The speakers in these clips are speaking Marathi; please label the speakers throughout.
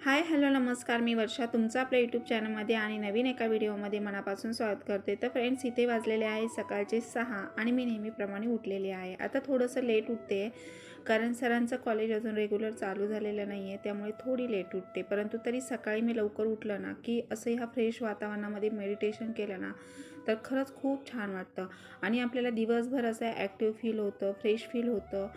Speaker 1: हाय हॅलो नमस्कार. मी वर्षा तुमचं आपल्या यूट्यूब चॅनलमध्ये आणि नवीन एका व्हिडिओमध्ये मनापासून स्वागत करते. तर फ्रेंड्स इथे वाजलेले आहे सकाळचे सहा आणि मी नेहमीप्रमाणे उठलेले आहे. आता थोडंसं लेट उठते कारण सरांचं कॉलेज अजून रेग्युलर चालू झालेलं नाही आहे त्यामुळे थोडी लेट उठते. परंतु तरी सकाळी मी लवकर उठलं ना की असं ह्या फ्रेश वातावरणामध्ये मेडिटेशन केलं ना तर खरंच खूप छान वाटतं. आणि आपल्याला दिवसभर असं ॲक्टिव्ह फील होतं फ्रेश फील होतं.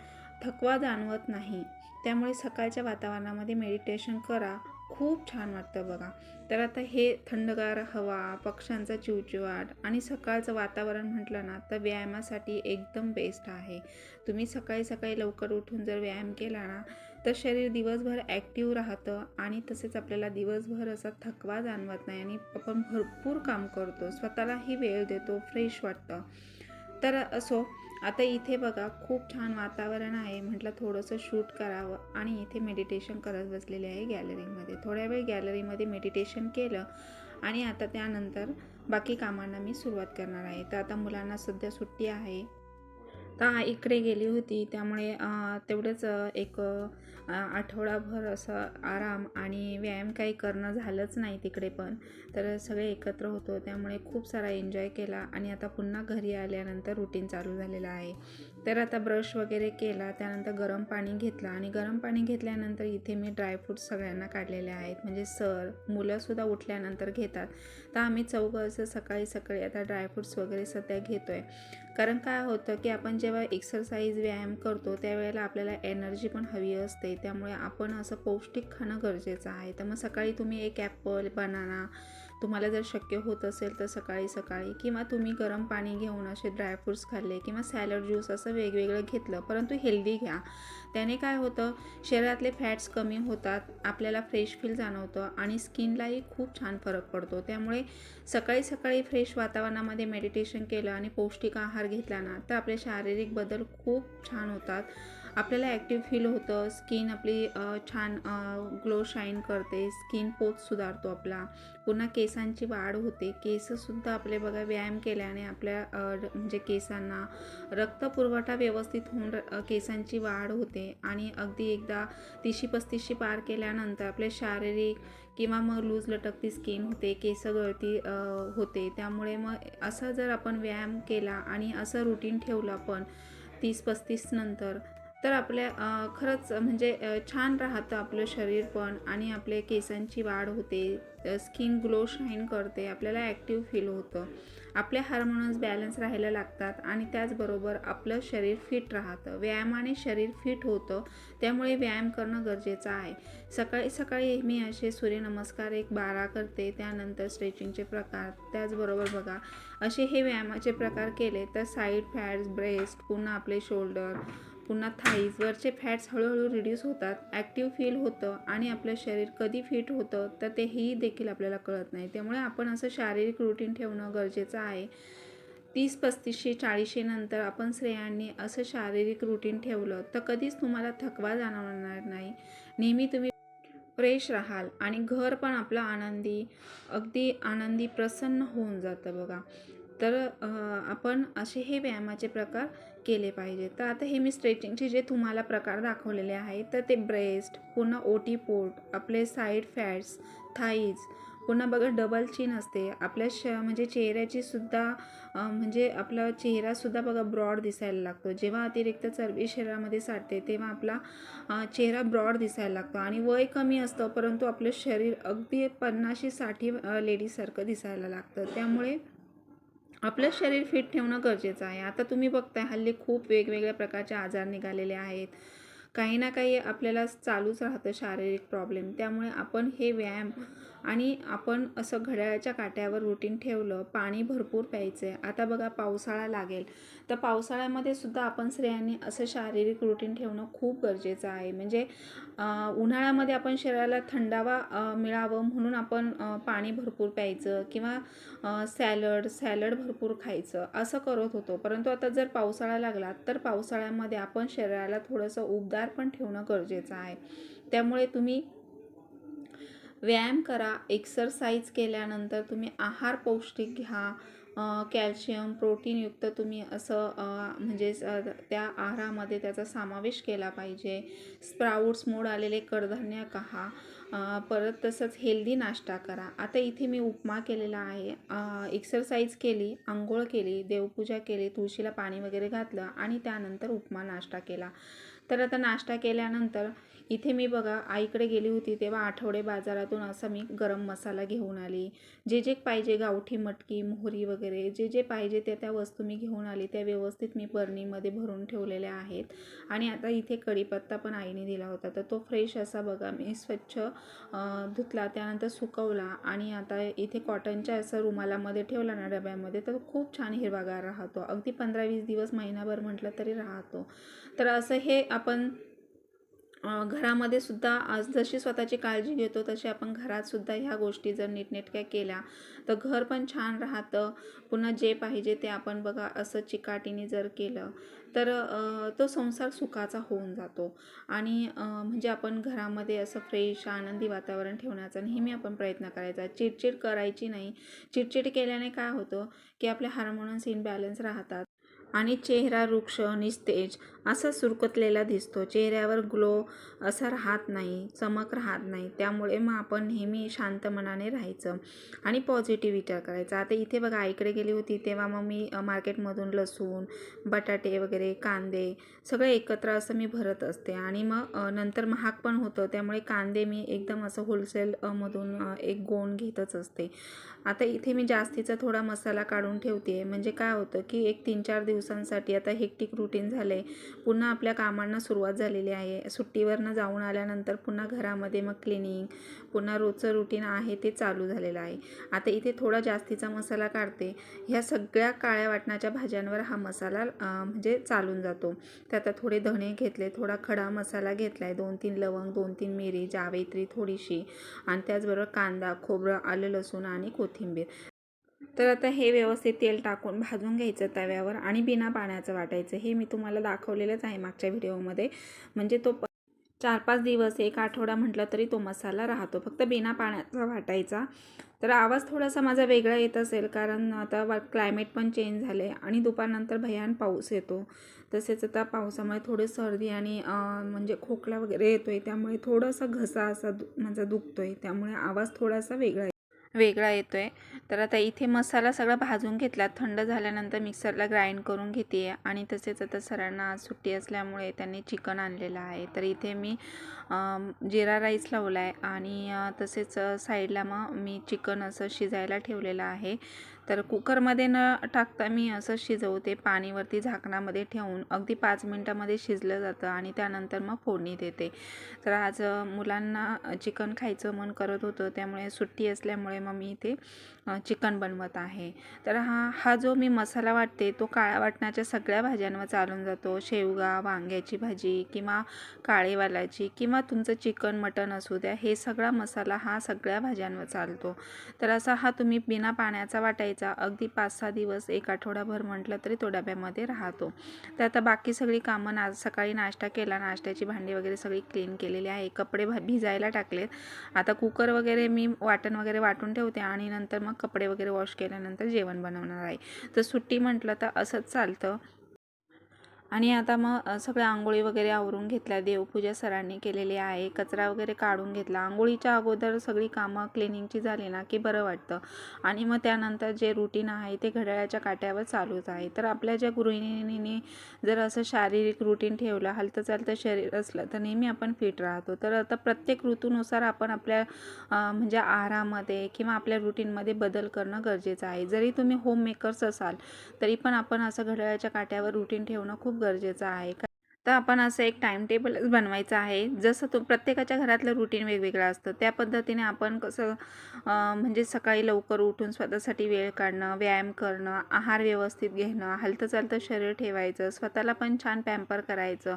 Speaker 1: थकवा जाणवत नाही. त्यामुळे सकाळच्या वातावरणामध्ये मेडिटेशन करा. खूप छान वाटतं बघा. तर आता हे थंडगार हवा पक्ष्यांचा चिवचिवाट आणि सकाळचं वातावरण म्हटलं ना तर व्यायामासाठी एकदम बेस्ट आहे. तुम्ही सकाळी सकाळी लवकर उठून जर व्यायाम केला ना तर शरीर दिवसभर ॲक्टिव्ह राहतं आणि तसेच आपल्याला दिवसभर असा थकवा जाणवत नाही आणि आपण भरपूर काम करतो. स्वतःलाही वेळ देतो फ्रेश वाटतं. तर असो आता इथे बघा खूप छान वातावरण आहे. म्हटलं थोडंसं शूट करावं. आणि इथे मेडिटेशन करत बसलेले आहे गॅलरीमध्ये थोड्या वेळ गॅलरीमध्ये मेडिटेशन केलं आणि आता त्यानंतर बाकी कामांना मी सुरुवात करणार आहे. तर आता मुलांना सध्या सुट्टी आहे. तर इकडे गेली होती त्यामुळे तेवढंच एक आठवडाभर असं आराम आणि व्यायाम काही करणं झालंच नाही तिकडे पण. तर सगळे एकत्र होतो त्यामुळे खूप सारा एन्जॉय केला आणि आता पुन्हा घरी आल्यानंतर रुटीन चालू झालेलं आहे. तर आता ब्रश वगैरे केला त्यानंतर गरम पाणी घेतलं आणि गरम पाणी घेतल्यानंतर इथे मी ड्रायफ्रूट्स सगळ्यांना काढलेले आहेत. म्हणजे सर मुलंसुद्धा उठल्यानंतर घेतात. तर आम्ही चौघं असं सकाळी सकाळी आता ड्रायफ्रूट्स वगैरे सध्या घेतो आहे कारण काय होतं की आपण जेव्हा एक्सरसाइज व्यायाम करतो त्यावेळेला आपल्याला एनर्जी पण हवी असते. त्यामुळे आपण असं पौष्टिक खाणं गरजेचं आहे. तर मग सकाळी तुम्ही एक ॲपल बनाना तुम्हाला जर शक्य होत असेल तर सकाळी सकाळी किंवा तुम्ही गरम पाणी घेऊन असे ड्रायफ्रूट्स खाल्ले किंवा सॅलड ज्यूस असं वेगवेगळं घेतलं परंतु हेल्दी घ्या. त्याने काय होतं शरीरातले फॅट्स कमी होतात आपल्याला फ्रेश फील जाणवतं आणि स्किनलाही खूप छान फरक पडतो. त्यामुळे सकाळी सकाळी फ्रेश वातावरणामध्ये मेडिटेशन केलं आणि पौष्टिक आहार घेतला ना तर आपले शारीरिक बदल खूप छान होतात. आपल्याला ॲक्टिव्ह फील होतं. स्किन आपली छान ग्लो शाईन करते. स्किन पोत सुधारतो आपला. पुन्हा केसांची वाढ होते. केससुद्धा आपले बघा व्यायाम केल्याने आपल्या र- म्हणजे केसांना रक्तपुरवठा व्यवस्थित होऊन केसांची वाढ होते. आणि अगदी एकदा तिशी पस्तीसशी पार केल्यानंतर आपले शारीरिक किंवा मग लूज लटकती स्किन होते. केस गळती होते. त्यामुळे मग असा जर आपण व्यायाम केला आणि असं रुटीन ठेवलं आपण तीस पस्तीस नंतर तर आपल्या खरंच म्हणजे छान राहतं आपलं शरीर पण आणि आपले केसांची वाढ होते स्किन ग्लो शाईन करते आपल्याला ॲक्टिव्ह फील होतं. आपले हार्मोन्स बॅलन्स राहायला लागतात आणि त्याचबरोबर आपलं शरीर फिट राहतं. व्यायामाने शरीर फिट होतं त्यामुळे व्यायाम करणं गरजेचं आहे. सकाळी सकाळी मी असे सूर्यनमस्कार एक बारा करते त्यानंतर स्ट्रेचिंगचे प्रकार त्याचबरोबर बघा असे हे व्यायामाचे प्रकार केले तर साईड फॅट्स ब्रेस्ट पुन्हा आपले शोल्डर पुन्हा थाईजवरचे फॅट्स हळूहळू रिड्यूस होतात ॲक्टिव्ह फील होतं आणि आपलं शरीर कधी फिट होतं तर तेही देखील आपल्याला कळत नाही. त्यामुळे आपण असं शारीरिक रुटीन ठेवणं गरजेचं आहे. तीस पस्तीसशे चाळीसशे नंतर आपण स्त्रियांनी असं शारीरिक रुटीन ठेवलं तर कधीच तुम्हाला थकवा जाणवणार नाही. नेहमी तुम्ही फ्रेश राहाल आणि घर पण आपलं आनंदी अगदी आनंदी प्रसन्न होऊन जातं बघा. तर आपण असे हे व्यायामाचे प्रकार केले पाहिजे. तर आता हे मी स्ट्रेचिंगचे जे तुम्हाला प्रकार दाखवलेले आहेत तर ते ब्रेस्ट पुन्हा ओटी पोट आपले साईड फॅट्स थाईज पुन्हा बघा डबल चीन असते. आपल्या श म्हणजे चेहऱ्याची सुद्धा म्हणजे आपला चेहरासुद्धा बघा ब्रॉड दिसायला लागतो. जेव्हा अतिरिक्त चरबी शरीरामध्ये साठते तेव्हा आपला चेहरा ब्रॉड दिसायला लागतो. आणि वय कमी असतं परंतु आपलं शरीर अगदी पन्नाशी साठी लेडीजसारखं दिसायला लागतं. त्यामुळे आपलं शरीर फिट ठेवणं गरजेचं आहे. आता तुम्ही बघताय हल्ली खूप वेगवेगळ्या प्रकारचे आजार निघालेले आहेत. काही ना काही आपल्याला चालूच राहतं शारीरिक प्रॉब्लेम त्यामुळे आपण हे व्यायाम आणि आपण असं घड्याळाच्या काट्यावर रुटीन ठेवलं पाणी भरपूर प्यायचं आहे आता बघा पावसाळा लागेल. तर पावसाळ्यामध्ये सुद्धा आपण स्त्रियांनी असं शारीरिक रुटीन ठेवणं खूप गरजेचं आहे. म्हणजे उन्हाळ्यामध्ये आपण शरीराला थंडावा मिळावं म्हणून आपण पाणी भरपूर प्यायचं किंवा सॅलड सॅलड भरपूर खायचं असं करत होतो. परंतु आता जर पावसाळा लागला तर पावसाळ्यामध्ये आपण शरीराला थोडंसं उबदार पण ठेवणं गरजेचं आहे. त्यामुळे तुम्ही व्यायाम करा एक्सरसाइज केल्यानंतर तुम्ही आहार पौष्टिक घ्या कॅल्शियम प्रोटीनयुक्त तुम्ही असं म्हणजे त्या आहारामध्ये त्याचा समावेश केला पाहिजे. स्प्राऊट्स मोड आलेले कडधान्य कहा परत तसंच हेल्दी नाश्ता करा. आता इथे मी उपमा केलेला आहे. एक्सरसाइज केली आंघोळ केली देवपूजा केली तुळशीला पाणी वगैरे घातलं आणि त्यानंतर उपमा नाश्ता केला. तर आता नाश्ता केल्यानंतर इथे मी बघा आईकडे गेली होती तेव्हा आठवडे बाजारातून असा मी गरम मसाला घेऊन आली. जे जे पाहिजे गावठी मटकी मोहरी वगैरे जे जे पाहिजे त्या त्या वस्तू मी घेऊन आली. त्या व्यवस्थित मी बर्नीमध्ये भरून ठेवलेल्या आहेत. आणि आता इथे कढीपत्ता पण आईने दिला होता. तर तो फ्रेश असा बघा मी स्वच्छ धुतला त्यानंतर सुकवला आणि आता इथे कॉटनच्या असं रुमालामध्ये ठेवला ना डब्यामध्ये तर खूप छान हिरवागार राहतो. अगदी पंधरा वीस दिवस महिनाभर म्हटलं तरी राहतो. तर असं हे आपण घरामध्ये सुद्धा आज जशी स्वतःची काळजी घेतो तशी आपण घरात सुद्धा ह्या गोष्टी जर नीटनेटक्या केल्या तर घर पण छान राहतं. पुन्हा जे पाहिजे ते आपण बघा असं चिकाटीने जर केलं तर तो संसार सुखाचा होऊन जातो. आणि म्हणजे आपण घरामध्ये असं फ्रेश आनंदी वातावरण ठेवण्याचा नेहमी आपण प्रयत्न करायचा. चिडचिड करायची नाही. चिडचिड केल्याने काय होतं की आपले हार्मोन्स इनबॅलन्स राहतात. आणि चेहरा वृक्ष निस्तेज असा सुरकुतलेला दिसतो. चेहऱ्यावर ग्लो असा राहत नाही चमक राहत नाही. त्यामुळे मग आपण नेहमी शांत मनाने राहायचं आणि पॉझिटिव्ह विचार करायचा. आता इथे बघा आईकडे गेली होती तेव्हा मग मी मार्केटमधून लसूण बटाटे वगैरे कांदे सगळं एकत्र असं मी भरत असते. आणि मग नंतर महाग पण होतं. त्यामुळे कांदे मी एकदम असं होलसेलमधून एक गोण घेतच असते. आता इथे मी जास्तीचा थोडा मसाला काढून ठेवते म्हणजे काय होतं की एक तीन चार दिवसांसाठी आता हेक्टिक रुटीन झाले. पुन्हा आपल्या कामांना सुरुवात झालेली आहे. सुट्टीवरनं जाऊन आल्यानंतर पुन्हा घरामध्ये मग क्लिनिंग पुन्हा रोजचं रुटीन आहे ते चालू झालेलं आहे. आता इथे थोडा जास्तीचा मसाला काढते. ह्या सगळ्या काळ्या वाटणाच्या भाज्यांवर हा मसाला म्हणजे चालून जातो. त्यात थोडे धणे घेतले थोडा खडा मसाला घेतला आहे दोन तीन लवंग दोन तीन मिरी जावेत्री थोडीशी आणि त्याचबरोबर कांदा खोबरं आलं लसूण आणि कोथिंबीर. तर आता हे व्यवस्थित तेल टाकून भाजून घ्यायचं तव्यावर आणि बिना पाण्याचं वाटायचं. हे मी तुम्हाला दाखवलेलंच आहे मागच्या व्हिडिओमध्ये. म्हणजे तो प चार पाच दिवस एक आठवडा म्हटलं तरी तो मसाला राहतो. फक्त बिना पाण्याचा वाटायचा. तर आवाज थोडासा माझा वेगळा येत असेल कारण आता क्लायमेट पण चेंज झाले आणि दुपारनंतर भयान पाऊस येतो. तसेच आता पावसामुळे थोडी सर्दी आणि म्हणजे खोकला वगैरे येतो आहे त्यामुळे थोडासा घसा असा दु माझा दुखतो आहे त्यामुळे आवाज थोडासा वेगळा वेगळा येतो आहे तर आता इथे मसाला सगळा भाजून घेतला. थंड झाल्यानंतर मिक्सरला ग्राइंड करून घेते आणि तसेच आता सरांना आज सुट्टी असल्यामुळे त्यांनी चिकन आणलेलं आहे. तर इथे मी जिरा राईस लावला आहे आणि तसेच साईडला मग मी चिकन असं शिजायला ठेवलेलं आहे. तर कुकरमध्ये न टाकता मी असं शिजवते पाणीवरती झाकणामध्ये ठेवून. अगदी पाच मिनटामध्ये शिजलं जातं आणि त्यानंतर मग फोडणी देते. तर आज मुलांना चिकन खायचं मन करत होतं त्यामुळे सुट्टी असल्यामुळे मग मी इथे चिकन बनवत आहे. तर हा हा जो मी मसाला वाटते तो काळ्या वाटणाच्या सगळ्या भाज्यांवर चालून जातो. शेवगा वांग्याची भाजी किंवा काळेवालाची किंवा तुमचं चिकन मटण असू द्या हे सगळा मसाला हा सगळ्या भाज्यांवर चालतो. तर असा हा तुम्ही बिना पाण्याचा वाटायचा अगदी पाच सहा दिवस एक आठवडाभर म्हटलं तरी तो डब्यामध्ये राहतो. तर आता बाकी सगळी कामं ना सकाळी नाश्ता केला. नाश्त्याची भांडी वगैरे सगळी क्लीन केलेली आहे. कपडे भिजायला टाकलेत. आता कुकर वगैरे मी वाटण वगैरे वाटून ठेवते आणि नंतर मग कपडे वगैरे वॉश केल्यानंतर जेवण बनवणार आहे. तर सुट्टी म्हटलं तर असंच चालतं. आणि आता मग सगळ्या आंघोळी वगैरे आवरून घेतल्या देवपूजा सरांनी केलेली आहे कचरा वगैरे काढून घेतला. आंघोळीच्या अगोदर सगळी कामं क्लिनिंगची झाली ना की बरं वाटतं. आणि मग त्यानंतर जे रुटीन आहे ते घड्याळाच्या काट्यावर चालूच आहे. तर आपल्या ज्या गृहिणींनी जर असं शारीरिक रुटीन ठेवलं हलतं चालतं शरीर असलं तर नेहमी आपण फिट राहतो. तर आता प्रत्येक ऋतूनुसार आपण आपल्या म्हणजे आहारामध्ये किंवा आपल्या रुटीनमध्ये बदल करणं गरजेचं आहे. जरी तुम्ही होम मेकर्स असाल तरी पण आपण असं घड्याळाच्या काट्यावर रुटीन ठेवणं खूप गरजेचं आहे. का तर आपण असं एक टाईम टेबलच बनवायचं आहे. जसं तो प्रत्येकाच्या घरातलं रुटीन वेगवेगळं असतं. त्या पद्धतीने आपण कसं म्हणजे सकाळी लवकर उठून स्वतःसाठी वेळ काढणं व्यायाम करणं आहार व्यवस्थित घेणं हलतं चालतं शरीर ठेवायचं स्वतःला पण छान पॅम्पर करायचं.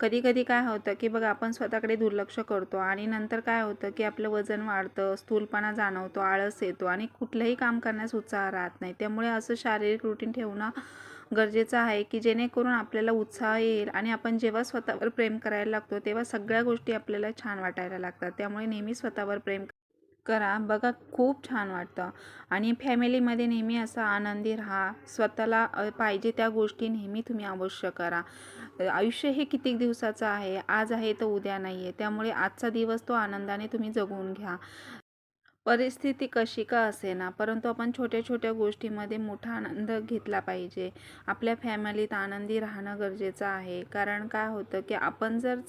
Speaker 1: कधी कधी काय होतं की बघा आपण स्वतःकडे दुर्लक्ष करतो आणि नंतर काय होतं की आपलं वजन वाढतं स्थूलपणा जाणवतो आळस येतो आणि कुठलंही काम करण्यास उत्साह राहत नाही. त्यामुळे असं शारीरिक रुटीन ठेवणं गरजेचं आहे की जेणेकरून आपल्याला उत्साह येईल आणि आपण जेव्हा स्वतःवर प्रेम करायला लागतो तेव्हा सगळ्या गोष्टी आपल्याला छान वाटायला लागतात. त्यामुळे नेहमी स्वतःवर प्रेम करा. बघा खूप छान वाटतं. आणि फॅमिलीमध्ये नेहमी असा आनंदी राहा. स्वतःला पाहिजे त्या गोष्टी नेहमी तुम्ही अवश्य करा. आयुष्य हे किती दिवसाचं आहे? आज आहे तर उद्या नाही आहे त्यामुळे आजचा दिवस तो आनंदाने तुम्ही जगून घ्या. परिस्थिती कशी का असेना? परंतु आपण छोट्या छोट्या गोष्टीमध्ये मोठा आनंद घेतला पाहिजे. आपल्या फॅमिलीत आनंदी राहणं गरजेचं आहे. कारण काय होतं की आपण जर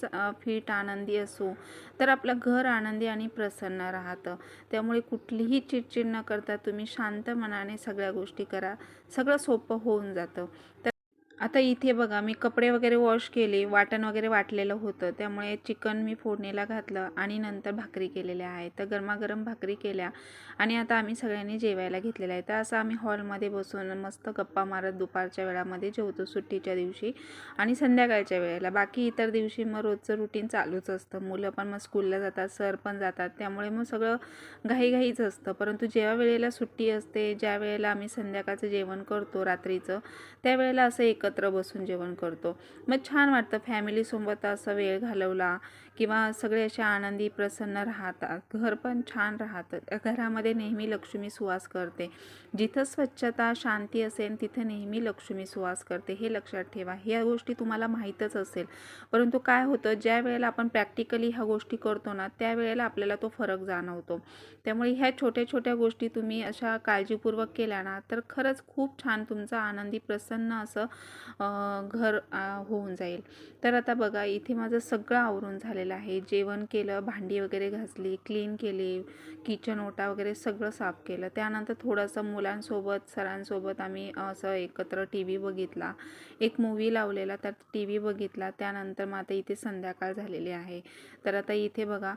Speaker 1: फिट आनंदी असू तर आपलं घर आनंदी आणि प्रसन्न राहतं. त्यामुळे कुठलीही चिडचिड न करता तुम्ही शांत मनाने सगळ्या गोष्टी करा. सगळं सोपं होऊन जातं. तर आता इथे बघा मी कपडे वगैरे वॉश केले वाटण वगैरे वाटलेलं होतं. त्यामुळे चिकन मी फोडणीला घातलं आणि नंतर भाकरी केलेल्या आहेत. तर गरमागरम भाकरी केल्या आणि आता आम्ही सगळ्यांनी जेवायला घेतलेलं आहे. तर असं आम्ही हॉलमध्ये बसून मस्त गप्पा मारत दुपारच्या वेळामध्ये जेवतो सुट्टीच्या दिवशी आणि संध्याकाळच्या वेळेला. बाकी इतर दिवशी मग रोजचं रुटीन चालूच असतं. मुलं पण मग स्कूलला जातात सर पण जातात. त्यामुळे मग सगळं घाईघाईच असतं. परंतु जेव्हा वेळेला सुट्टी असते ज्या वेळेला आम्ही संध्याकाळचं जेवण करतो रात्रीचं त्यावेळेला असं एक एकत्र बसून जेवण करतो. मग छान वाटतं. फॅमिलीसोबत असं वेळ घालवला. किंवा सगळे असे आनंदी प्रसन्न राहतात. घर पण छान राहतं. घरामध्ये नेहमी लक्ष्मी सुवास करते. जिथं स्वच्छता शांती असेल तिथं नेहमी लक्ष्मी सुवास करते. हे लक्षात ठेवा. ह्या गोष्टी तुम्हाला माहीतच असेल. परंतु काय होतं? ज्या वेळेला आपण प्रॅक्टिकली ह्या गोष्टी करतो ना त्यावेळेला आपल्याला तो फरक जाणवतो. त्यामुळे ह्या छोट्या छोट्या गोष्टी तुम्ही अशा काळजीपूर्वक केल्या ना तर खरंच खूप छान तुमचं आनंदी प्रसन्न असं घर होऊन जाईल. तर आता बघा इथे माझं सगळं आवरून झालेलं आहे. जेवण केलं भांडी वगैरे घासली क्लीन केली किचन ओटा वगैरे सगळं साफ केलं. त्यानंतर थोडंसं मुलांसोबत सरांसोबत आम्ही असं एकत्र टी व्ही बघितला. एक मूवी लावलेला तर टी व्ही बघितला. त्यानंतर मग आता इथे संध्याकाळ झालेली आहे. तर आता इथे बघा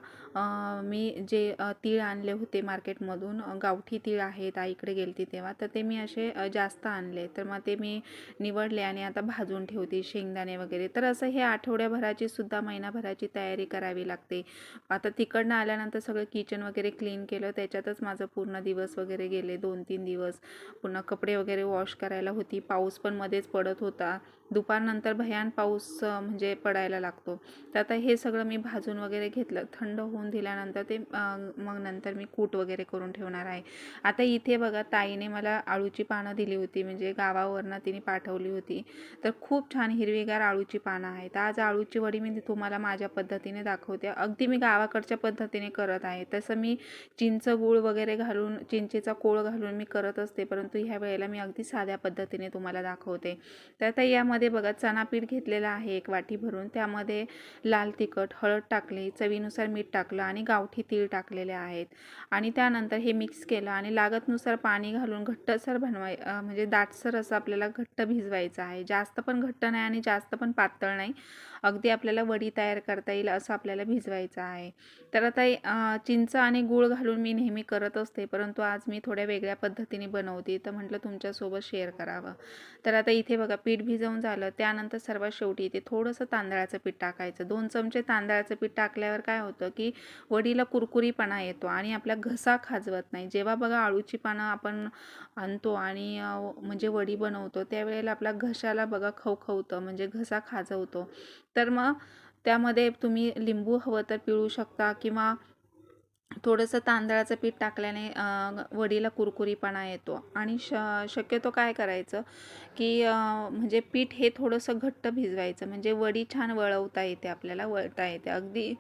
Speaker 1: मी जे तीळ आणले होते मार्केटमधून गावठी तीळ आहेत आईकडे गेलती तेव्हा तर ते मी असे जास्त आणले. तर मग ते मी निवडले आणि आता भाजून ठेवते शेंगदाणे वगैरे. तर असं हे आठवड्याभराची सुद्धा महिनाभराची तयारी करावी लागते. आता तिकडनं आल्यानंतर सगळं किचन वगैरे क्लीन केलं. त्याच्यातच माझं पूर्ण दिवस वगैरे गेले. दोन तीन दिवस. पुन्हा कपडे वगैरे वॉश करायला होती. पाऊस पण मध्येच पडत होता. दुपारनंतर भयान पाऊस म्हणजे पडायला लागतो. तर आता हे सगळं मी भाजून वगैरे घेतलं. थंड होऊन दिल्यानंतर ते मग नंतर मी कूट वगैरे करून ठेवणार आहे. आता इथे बघा ताईने मला आळूची पानं दिली होती. म्हणजे गावावरनं तिने पाठवली होती. तर खूप छान हिरवीगार आळूची पानं आहेत. आज आळूची वडी मी तुम्हाला माझ्या पद्धतीने दाखवते. अगदी मी गावाकडच्या पद्धतीने करत आहे. तसं मी चिंच गूळ वगैरे घालून चिंचेचा कोळ घालून मी करत असते. परंतु ह्या वेळेला मी अगदी साध्या पद्धतीने तुम्हाला दाखवते. तर आता यामध्ये मध्ये बघा चणा पीठ घेतलेलं आहे एक वाटी भरून. त्यामध्ये लाल तिखट हळद टाकली चवीनुसार मीठ टाकलं आणि गावठी तीळ टाकलेले आहेत. आणि त्यानंतर हे मिक्स केलं आणि लागतनुसार पाणी घालून घट्टसर बनवाय म्हणजे दाटसर असं आपल्याला घट्ट भिजवायचं आहे. जास्त पण घट्ट नाही आणि जास्त पण पातळ नाही. अगदी आपल्याला वडी तयार करता येईल असं आपल्याला भिजवायचं आहे. तर आता चिंच आणि गूळ घालून मी नेहमी करत असते परंतु आज मी थोड्या वेगळ्या पद्धतीने बनवते. तर म्हटलं तुमच्यासोबत शेअर करावं. तर आता इथे बघा पीठ भिजवून झालं. त्यानंतर सर्वात शेवटी इथे थोडंसं तांदळाचं पीठ टाकायचं. दोन चमचे तांदळाचं पीठ टाकल्यावर काय होतं की वडीला कुरकुरीपणा येतो आणि आपला घसा खाजवत नाही. जेव्हा बघा आळूची पानं आपण आणतो आणि म्हणजे वडी बनवतो त्यावेळेला आपल्या घशाला बघा खवखवतं म्हणजे घसा खाजवतो. तर मग त्यामध्ये तुम्ही लिंबू हवं तर पिळू शकता किंवा थोडंसं तांदळाचं पीठ टाकल्याने वडीला कुरकुरीपणा येतो. आणि श शक्यतो काय करायचं की म्हणजे पीठ हे थोडंसं घट्ट भिजवायचं. म्हणजे वडी छान वळवता येते आपल्याला वळता येते. अगदी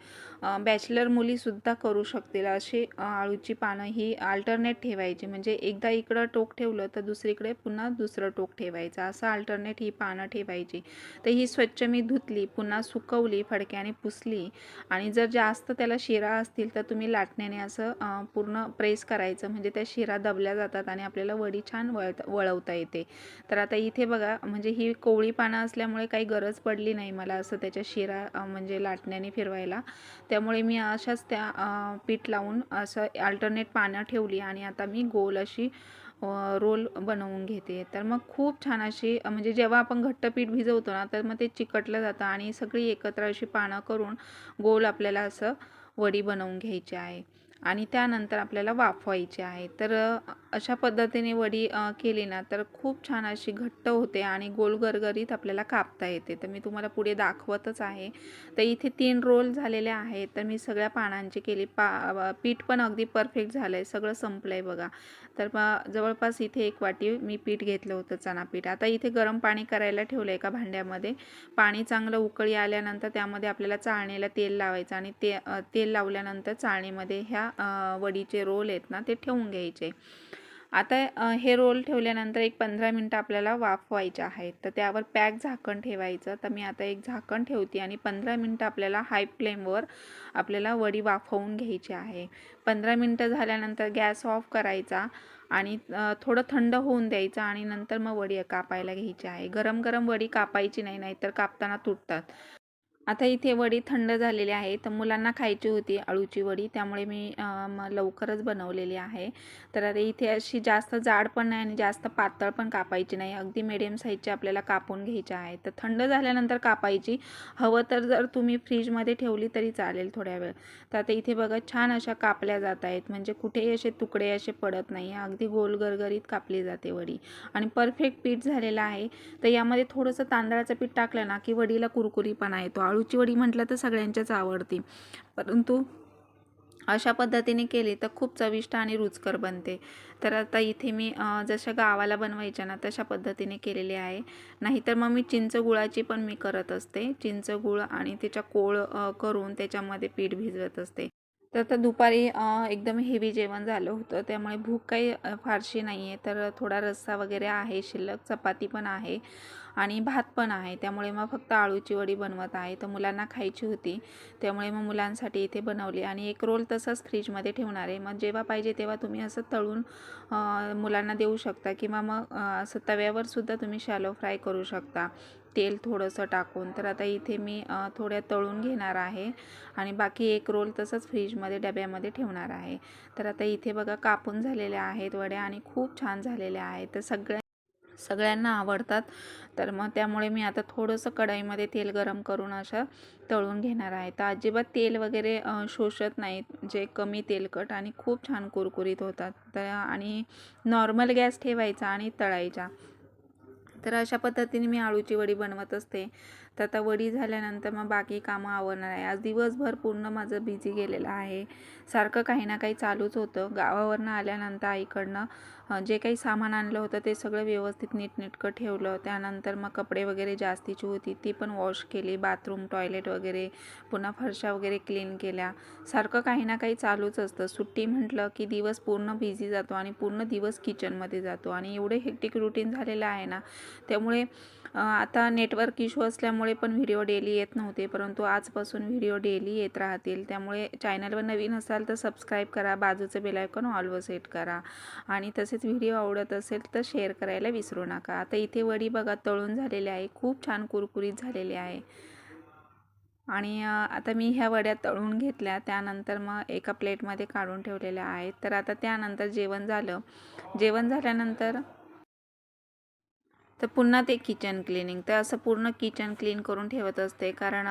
Speaker 1: बॅचलर मुलीसुद्धा करू शकतील अशी आळूची पानं ही अल्टरनेट ठेवायची. म्हणजे एकदा इकडं टोक ठेवलं तर दुसरीकडे पुन्हा दुसरं टोक ठेवायचं. असं अल्टरनेट ही पानं ठेवायची. तर ही स्वच्छ मी धुतली पुन्हा सुकवली फडक्याने पुसली. आणि जर जास्त त्याला शिरा असतील तर तुम्ही लाटण्याने असं पूर्ण प्रेस करायचं. म्हणजे त्या शिरा दबल्या जातात आणि आपल्याला वडी छान वळता वळवता येते. तर आता इथे बघा म्हणजे ही कोवळी पानं असल्यामुळे काही गरज पडली नाही मला असं त्याच्या शिरा म्हणजे लाटण्याने फिरवायला. त्यामुळे मी अशाच त्या पीठ लावून असं अल्टरनेट पानं ठेवली आणि आता मी गोल अशी रोल बनवून घेते. तर मग खूप छान अशी म्हणजे जेव्हा आपण घट्ट पीठ भिजवतो ना तर मग ते चिकटलं जातं आणि सगळी एकत्र अशी पानं करून गोल आपल्याला असं वडी बनवून घ्यायची आहे. आणि त्यानंतर आपल्याला वाफवायची आहे. तर अशा पद्धतीने वडी केली ना तर खूप छान अशी घट्ट होते आणि गोल गरगरीत आपल्याला कापता येते. तर मी तुम्हाला पुढे दाखवतच आहे. तर इथे तीन रोल झालेले आहेत. तर मी सगळ्या पानांची केली. पा पीठ पण अगदी परफेक्ट झालं आहे सगळं संपलं आहे बघा. तर जवळपास इथे एक वाटी मी पीठ घेतलं होतं चणा पीठ आता इथे गरम पाणी करायला ठेवलं एका भांड्यामध्ये. पाणी चांगलं उकळी आल्यानंतर त्यामध्ये आपल्याला चाळणीला तेल लावायचं आणि ते तेल लावल्यानंतर चाळणीमध्ये ह्या वडीचे रोल आहेत ना ते ठेवून घ्यायचे. आता हे रोल ठेवल्यानंतर एक पंधरा मिनटं आपल्याला वाफवायचे आहेत. तर त्यावर पॅक झाकण ठेवायचं. तर मी आता एक झाकण ठेवते आणि पंधरा मिनटं आपल्याला हाय फ्लेमवर आपल्याला वडी वाफवून घ्यायची आहे. पंधरा मिनटं झाल्यानंतर गॅस ऑफ करायचा आणि थोडं थंड होऊन द्यायचं आणि नंतर मग वडी कापायला घ्यायची आहे. गरम गरम वडी कापायची नाही नाहीतर कापताना तुटतात. आता इथे वडी थंड झालेली आहे तर मुलांना खायची होती अळूची वडी त्यामुळे मी म लवकरच बनवलेली आहे. तर आता इथे अशी जास्त जाड पण नाही आणि जास्त पातळ पण कापायची नाही. अगदी मिडियम साईजची आपल्याला कापून घ्यायची आहे. तर थंड झाल्यानंतर कापायची. हवं तर जर तुम्ही फ्रीजमध्ये ठेवली तरी चालेल थोड्या वेळ. तर आता इथे बघा छान अशा कापल्या जात आहेत. म्हणजे कुठेही असे तुकडे असे पडत नाही. अगदी गोल गरगरीत कापली जाते वडी. आणि परफेक्ट पीठ झालेलं आहे. तर यामध्ये थोडंसं तांदळाचं पीठ टाकलं ना की वडीला कुरकुरीपणा येतो. आळूची वडी म्हटलं तर सगळ्यांच्याच आवडते. परंतु अशा पद्धतीने केली तर खूप चविष्ट आणि रुचकर बनते. तर आता इथे मी जशा गावाला बनवायच्या ना तशा पद्धतीने केलेली आहे. नाहीतर मग मी चिंच गुळाची पण मी करत असते. चिंच गुळ आणि त्याच्या कोळ करून त्याच्यामध्ये पीठ भिजवत असते. तर आता दुपारी एकदम हेवी जेवण झालं होतं. त्यामुळे भूक काही फारशी नाही आहे तर थोडा रस्सा वगैरे आहे शिल्लक चपाती पण आहे. आणि भात पण आहे. त्यामुळे मग फक्त आळूची वडी बनवत आहे. तर मुलांना खायची होती. त्यामुळे मग मुलांसाठी इथे बनवली. आणि एक रोल तसंच फ्रीजमध्ये ठेवणार आहे. मग जेव्हा पाहिजे तेव्हा तुम्ही असं तळून मुलांना देऊ शकता. किंवा मग असं तव्यावर सुद्धा तुम्ही शॅलो फ्राय करू शकता. तेल थोडंसं टाकून. तर आता इथे मी थोड्या तळून घेणार आहे. आणि बाकी एक रोल तसंच फ्रीजमध्ये डब्यामध्ये ठेवणार आहे. तर आता इथे बघा कापून झालेल्या आहेत वड्या आणि खूप छान झालेल्या आहेत. तर सगळ्या सगळ्यांना आवडतात. तर मग त्यामुळे मी आता थोडंसं कढईमध्ये तेल गरम करून अशा तळून घेणार आहे. तर अजिबात तेल वगैरे शोषत नाहीत. जे कमी तेलकट आणि खूप छान कुरकुरीत होतात. तर आणि नॉर्मल गॅस ठेवायचा आणि तळायचा. तर अशा पद्धतीने मी आळूची वडी बनवत असते. तर आता वडी झाल्यानंतर मग बाकी कामं आवरणार आहे. आज दिवसभर पूर्ण माझं बिझी गेलेलं आहे. सारखं काही ना काही चालूच होतं. गावावरनं आल्यानंतर आईकडनं जे काही सामान आणलं होतं ते सगळं व्यवस्थित नीटनेटकं ठेवलं. त्यानंतर मग कपडे वगैरे जास्तीची होती. ती पण वॉश केली. बाथरूम टॉयलेट वगैरे पुन्हा फरशा वगैरे क्लीन केल्या. सारखं काही ना काही चालूच असतं. सुट्टी म्हटलं की दिवस पूर्ण बिझी जातो आणि पूर्ण दिवस किचनमध्ये जातो. आणि एवढे हेक्टिक रुटीन झालेलं आहे ना त्यामुळे आता नेटवर्क इशू असल्यामुळे पण व्हिडिओ डेली येत नव्हते परंतु आजपासून व्हिडिओ डेली येत राहतील. त्यामुळे चॅनलवर नवीन असाल तर सबस्क्राईब करा बाजूचं बेलायकॉन ऑलवर सेट करा. आणि तसेच व्हिडिओ आवडत असेल तर शेअर करायला विसरू नका. आता इथे वडी बघा तळून झालेली आहे. खूप छान कुरकुरीत झालेली आहे. आणि आता मी ह्या वड्या तळून घेतल्या. त्यानंतर मग एका प्लेटमध्ये काढून ठेवलेल्या आहेत. तर आता त्यानंतर जेवण झालं. जेवण झाल्यानंतर तर पुन्हा ते किचन क्लिनिंग तर असं पूर्ण किचन क्लीन करून ठेवत असते. कारण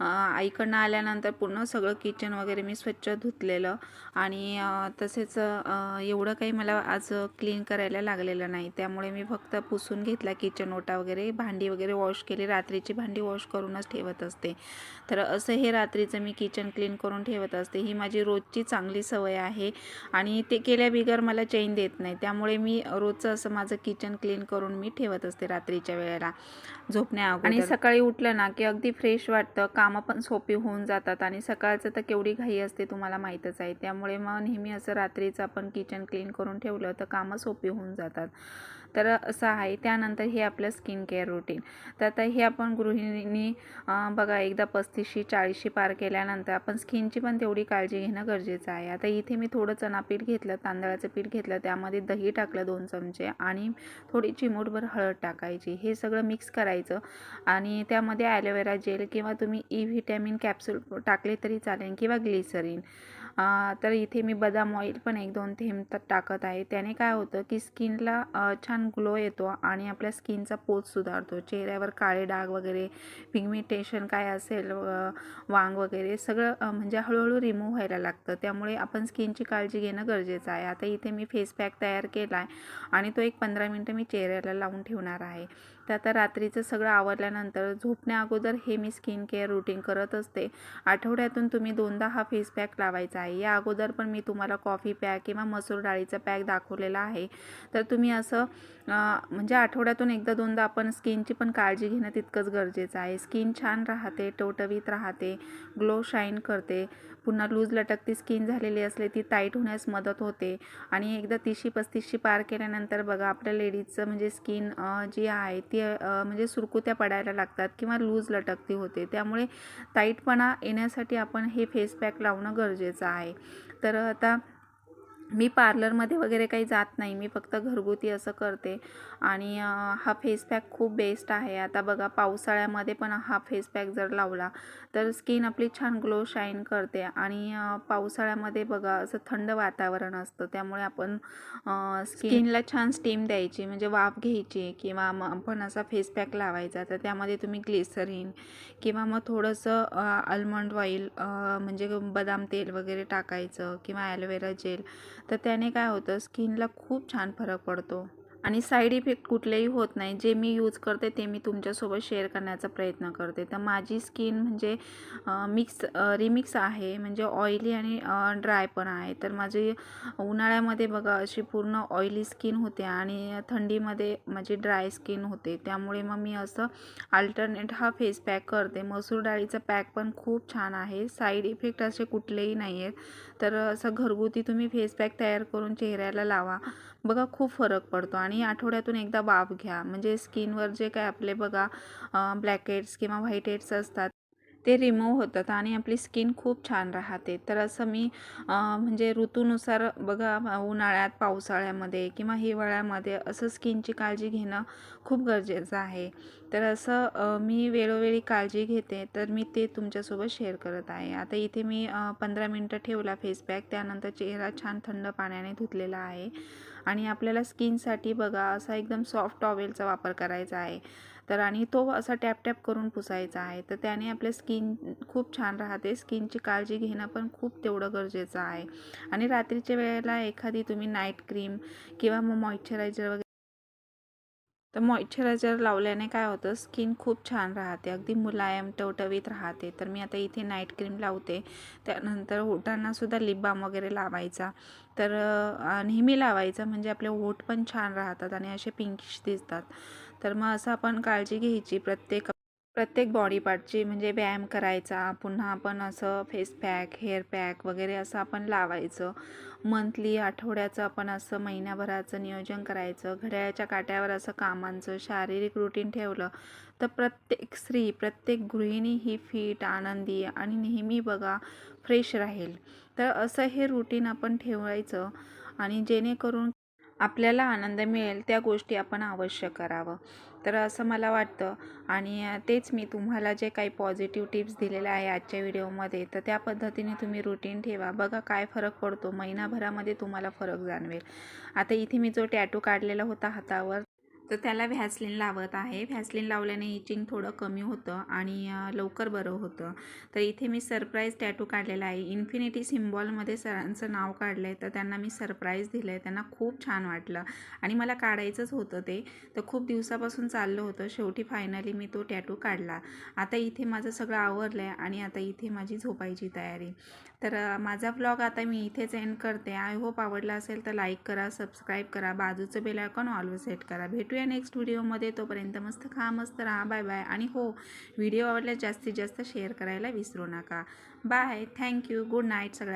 Speaker 1: आईकडनं आल्यानंतर पूर्ण सगळं किचन वगैरे मी स्वच्छ धुतलेलं. आणि तसेच एवढं काही मला आज क्लीन करायला लागलेलं नाही. त्यामुळे मी फक्त पुसून घेतला किचन ओटा वगैरे. भांडी वगैरे वॉश केली. रात्रीची भांडी वॉश करूनच ठेवत असते. तर असं हे रात्रीचं मी किचन क्लीन करून ठेवत असते. ही माझी रोजची चांगली सवय आहे. आणि ते केल्या बिगर मला चैन देत नाही. त्यामुळे मी रोजचं असं माझं किचन क्लीन करून मी ठेवत असते रात्रीच्या वेळेला. झोपण्या आणि सकाळी उठलं ना की अगदी फ्रेश वाटतं. कामं पण सोपी होऊन जातात आणि सकाळचं तर केवढी घाई असते तुम्हाला माहीतच आहे. त्यामुळे मग नेहमी असं रात्रीचं आपण किचन क्लीन करून ठेवलं तर कामं सोपी होऊन जातात. तर असं आहे. त्यानंतर हे आपलं स्किन केअर रुटीन तर आता हे आपण गृहिणींनी बघा एकदा पस्तीसशी चाळीसशी पार केल्यानंतर आपण स्किनची पण तेवढी काळजी घेणं गरजेचं आहे. आता इथे मी थोडं चणा पीठ घेतलं तांदळाचं पीठ घेतलं त्यामध्ये दही टाकलं दोन चमचे आणि थोडी चिमूटभर हळद टाकायची. हे सगळं मिक्स करायचं आणि त्यामध्ये ॲलोवेरा जेल किंवा तुम्ही ई व्हिटॅमिन कॅप्सूल टाकले तरी चालेल किंवा ग्लिसरीन तर इथे मी बदाम ऑइल पण एक दोन थेंब तर टाकत आहे. त्याने काय होतं की स्किनला छान ग्लो येतो आणि आपल्या स्किनचा पोत सुधारतो. चेहऱ्यावर काळे डाग वगैरे पिगमेंटेशन काय असेल वांग वगैरे सगळं म्हणजे हळूहळू रिमूव्ह व्हायला लागतं. त्यामुळे आपण स्किनची काळजी घेणं गरजेचं आहे. आता इथे मी फेस पॅक तयार केला आहे आणि तो एक पंधरा मिनटं मी चेहऱ्याला लावून ठेवणार आहे. तर आता रात्रीचं सगळं आवरल्यानंतर झोपण्या अगोदर हे मी स्किन केअर रुटीन करत असते. आठवड्यातून तुम्ही दोनदा हा फेस पॅक लावायचा आहे. या अगोदर पण मी तुम्हाला कॉफी पॅक किंवा मसूर डाळीचा पॅक दाखवलेला आहे. तर तुम्ही असं म्हणजे आठवड्यातून एकदा दोनदा आपण स्किनची पण काळजी घेणं तितकंच गरजेचं आहे. स्किन छान राहते टवटवीत राहते ग्लो शाईन करते. पुन्हा लूज लटकती स्किन झालेली असली ती टाईट होण्यास मदत होते. आणि एकदा तीसशे पस्तीसशे पार केल्यानंतर बघा आपल्या लेडीजचं म्हणजे स्किन जी आहे ती म्हणजे सुरकुत्या पडायला लागतात किंवा लूज लटकती होते. त्यामुळे टाईटपणा येण्यासाठी आपण हे फेस पॅक लावणं गरजेचं आहे. तर आता मी पार्लरमध्ये वगैरे काही जात नाही. मी फक्त घरगुती असं करते. आणि हा फेस पॅक खूप बेस्ट आहे. आता बघा पावसाळ्यामध्ये पण हा फेस पॅक जर लावला तर स्किन आपली छान ग्लो शाईन करते. आणि पावसाळ्यामध्ये बघा असं थंड वातावरण असतं. त्यामुळे आपण स्किनला छान स्टीम द्यायची. म्हणजे वाफ घ्यायची किंवा मग आपण असा फेस पॅक लावायचा. तर त्यामध्ये तुम्ही ग्लिसरीन किंवा मग थोडंसं आल्मंड ऑइल म्हणजे बदाम तेल वगैरे टाकायचं किंवा ॲलोवेरा जेल तर त्याने काय होतं स्किनला खूप छान फरक पडतो. आणि साईड इफेक्ट कुठलेही होत नाही. जे मी यूज करते ते मी तुमच्यासोबत शेअर करण्याचा प्रयत्न करते. तर माझी स्किन म्हणजे मिक्स रिमिक्स आहे. म्हणजे ऑइली आणि ड्राय पण आहे. तर माझी उन्हाळ्यामध्ये बघा अशी पूर्ण ऑइली स्किन होते आणि थंडीमध्ये माझी ड्राय स्किन होते. त्यामुळे मग मी असं अल्टरनेट हा फेस पॅक करते. मसूर डाळीचा पॅक पण खूप छान आहे. साईड इफेक्ट असे कुठलेही नाही आहेत तर असं घरगुती तुम्ही फेस पॅक तयार करून चेहऱ्याला लावा. बघा खूप फरक पडतो. आणि आठवड्यातून एकदा बाफ घ्या. म्हणजे स्किनवर जे काय आपले बघा ब्लॅक हेड्स किंवा व्हाईट हेड्स असतात ते रिमूव्ह होतात आणि आपली स्किन खूप छान राहते. तर असं मी म्हणजे ऋतूनुसार बघा उन्हाळ्यात पावसाळ्यामध्ये किंवा हिवाळ्यामध्ये असं स्किनची काळजी घेणं खूप गरजेचं आहे. तर असं मी वेळोवेळी काळजी घेते. तर मी ते तुमच्यासोबत शेअर करत आहे. आता इथे मी पंधरा मिनटं ठेवला फेस पॅक त्यानंतर चेहरा छान थंड पाण्याने धुतलेला आहे. आणि आपल्याला स्किनसाठी बघा असा एकदम सॉफ्ट टॉवेलचा वापर करायचा आहे. तर आणि तो असा टॅप टॅप करून पुसायचा आहे. तर त्याने आपल्या स्किन खूप छान राहते. स्किनची काळजी घेणं पण खूप तेवढं गरजेचं आहे. आणि रात्रीच्या वेळेला एखादी तुम्ही नाईट क्रीम किंवा मग मॉइश्चरायझर वगैरे तर मॉइश्चरायझर लावल्याने काय होतं स्किन खूप छान राहते. अगदी मुलायम टवटवीत राहते. तर मी आता इथे नाईट क्रीम लावते. त्यानंतर ओठांनासुद्धा लिप बाम वगैरे लावायचा. तर नेहमी लावायचा. म्हणजे आपले ओठ पण छान राहतात आणि असे पिंकिश दिसतात. तर मग असं आपण काळजी घ्यायची प्रत्येक प्रत्येक बॉडी पार्टची म्हणजे व्यायाम करायचा पुन्हा आपण असं फेस पॅक हेअर पॅक वगैरे असं आपण लावायचं. मंथली आठवड्याचं आपण असं महिन्याभराचं नियोजन करायचं. घड्याळ्याच्या काट्यावर असं कामांचं शारीरिक रुटीन ठेवलं तर प्रत्येक स्त्री प्रत्येक गृहिणी ही फिट आनंदी आणि नेहमी बघा फ्रेश राहील. तर असं हे रुटीन आपण ठेवायचं आणि जेणेकरून आपल्याला आनंद मिळेल त्या गोष्टी आपण अवश्य करावं. तर असं मला वाटतं आणि तेच मी तुम्हाला जे काही पॉझिटिव्ह टिप्स दिलेल्या आहे आजच्या व्हिडिओमध्ये तर त्या पद्धतीने तुम्ही रुटीन ठेवा. बघा काय फरक पडतो. महिनाभरामध्ये तुम्हाला फरक जाणवेल. आता इथे मी जो टॅटू काढलेला होता हातावर तर त्याला व्हॅसलिन लावत आहे. व्हॅसलिन लावल्याने इचिंग थोडं कमी होतं आणि लवकर बरं होतं. तर इथे मी सरप्राईज टॅटू काढलेला आहे. इन्फिनिटी सिम्बॉलमध्ये सरांचं नाव काढलं आहे तर त्यांना मी सरप्राईज दिलं आहे त्यांना खूप छान वाटलं आणि मला काढायचंच होतं ते. तर खूप दिवसापासून चाललं होतं. शेवटी फायनली मी तो टॅटू काढला. आता इथे माझं सगळं आवरलं आहे आणि आता इथे माझी झोपायची तयारी. तर माझा ब्लॉग आता मी इथेच एंड करते. आय होप आवडला असेल तर लाईक करा सबस्क्राईब करा. बाजूचं बेल आयकॉन ऑलवेज सेट करा. भेटू भेटूया नेक्स्ट व्हिडिओमध्ये तोपर्यंत मस्त खा मस्त राहा. बाय बाय आणि हो व्हिडिओ आवडल्यास जास्तीत जास्त शेअर करायला विसरू नका. बाय थँक्यू गुड नाईट सगळ्या.